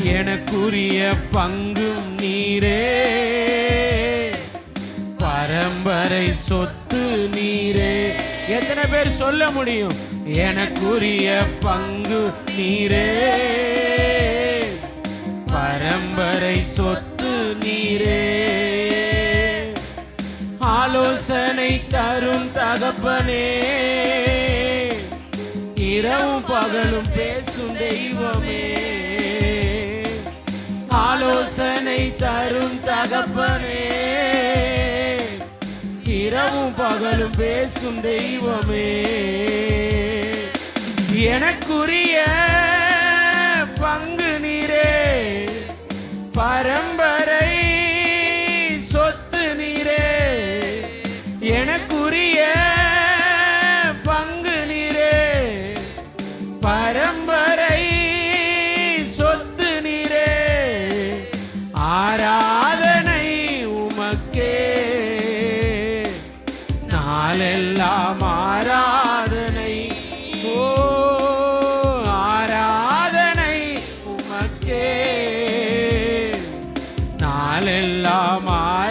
எனக்குரிய பங்கும் நீரே. பரம்பரை சொத்து நீரே. எத்தனை பேர் சொல்ல முடியும்? எனக்குரிய பங்கு நீரே. பரம்பரை சொத்து நீரே. ஆலோசனை தரும் தகப்பனே. இரவும் பகலும் பேசும் இரவும் பகலும் பேசும் தெய்வமே. எனக்குரிய பங்கு நீரே பரம்பரை சொத்து நீரே. எனக்குரிய பங்கு நீரே பரம்பரை சொத்து நீரே. ஆராதனை உமக்கே நாளெல்லாம் ஆராதனை. ஓ ஆராதனை உமக்கே. நாளெல்லாம் ஆ